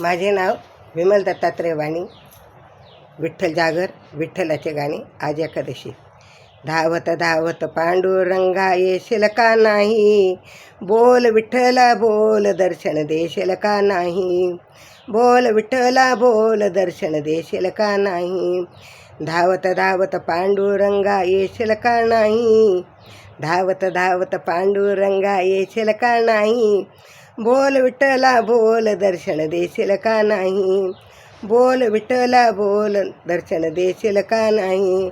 माझे नाव विमल दत्तात्रय वाणी विठ्ठल जागर विठ्ठलाचे गाणे आज एकादशी. धावत धावत पांडुरंगा येशील का नाही? बोल विठ्ठला बोल दर्शन देशील का नाही? बोल विठ्ठला बोल दर्शन देशील का नाही? धावत धावत पांडुरंगा येशील का नाही? धावत धावत पांडुरंगा येशील का नाही? बोल विठ्ठला बोल दर्शन देशील का नाही? बोल विठ्ठला बोल दर्शन देशील का नाही?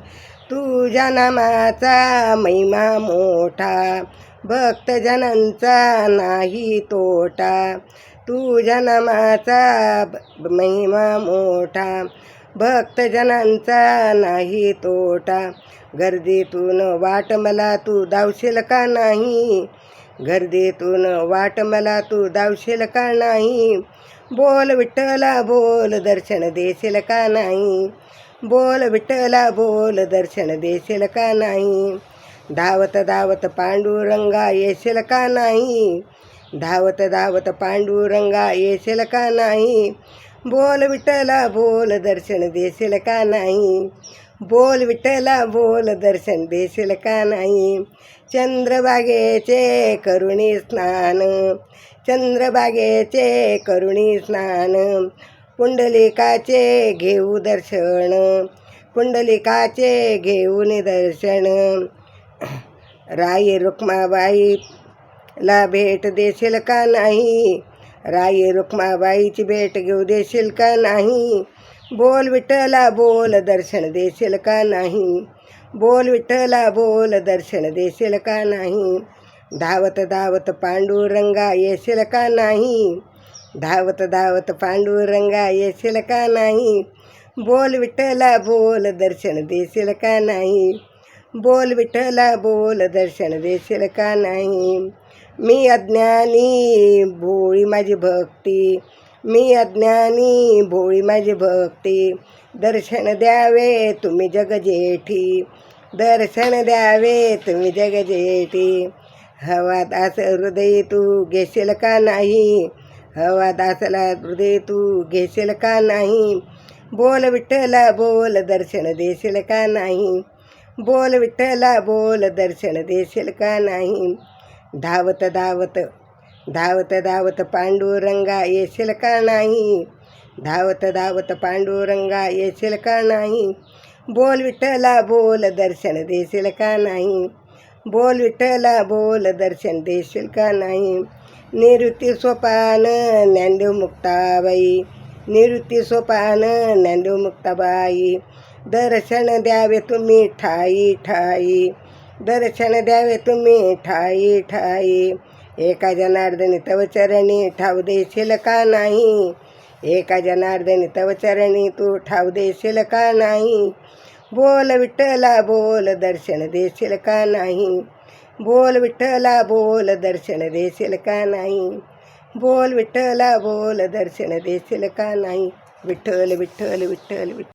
तुझ्या नामाचा महिमा मोठा भक्तजनांचा नाही तोटा. तुझ्या नामाचा महिमा मोठा भक्तजनांचा नाही तोटा. गर्दीतून वाट मला तू धावशील का नाही? गर्दीतून वाट मला तू धावशील का नाही? बोल विठ्ठला बोल दर्शन देशील का नाही? बोल विठ्ठला बोल दर्शन देशील का नाही? धावत धावत पांडुरंगा येशील का नाही? धावत धावत पांडुरंगा येशील का नाही? बोल विठ्ठला बोल दर्शन देशील का नाही? बोल विठ्ठला बोल दर्शन देशील का नाही? चंद्रबागेचे करुणी स्नान चंद्रबागेचे करुणी स्नान. पुंडलिकाचे घेऊ दर्शन पुंडलिकाचे घेऊ निदर्शन. राई रुक्माबाई ला भेट देशील का नाही? राई रुक्माबाईची भेट घेऊ देशील का नाही? बोल विठ्ठला बोल दर्शन देशील का नाही? बोल विठ्ठला बोल दर्शन देशील का नाही? धावत धावत पांडुरंगा येशील का नाही? धावत धावत पांडुरंगा येशील का नाही? बोल विठ्ठला बोल दर्शन देशील का नाही? बोल विठ्ठला बोल दर्शन देशील का नाही? मी अज्ञानी भोळी माझी भक्ती मी अज्ञानी भोळी माझी भक्ती. दर्शन द्यावे तुम्ही जगजेठी. दर्शन द्यावे तुम्ही जगजेठी. हवा दास हृदय तू घेशील का नाही? हवा दासला हृदय तू घेशील का नाही? बोल विठ्ठला बोल दर्शन देशील का नाही? बोल विठ्ठला बोल दर्शन देशील का नाही? धावत धावत धावत धावत पांडुरंगा येशील का नाही? धावत धावत पांडुरंगा येशील का नाही? बोल विठ्ठला बोल दर्शन देशील का नाही? बोल विठ्ठला बोल दर्शन देशील का नाही? निवृत्ती सोपान ज्ञानदेव मुक्ताबाई निवृत्ती सोपान ज्ञानदेव मुक्ताबाई दर्शन द्यावे तुम्ही ठाई ठाई दर्शन द्यावे तुम्ही ठाई ठाई. एका जनार्दनी तवचरणी ठाव देशील का नाही? एका जनार्दनी तवचरणी तू ठाव देशील का नाही? बोल विठ्ठला बोल दर्शन देशील का नाही? बोल विठ्ठला बोल दर्शन देशील का नाही? बोल विठ्ठला बोल दर्शन देशील का नाही? विठ्ठल विठ्ठल विठ्ठल विठ्ठल.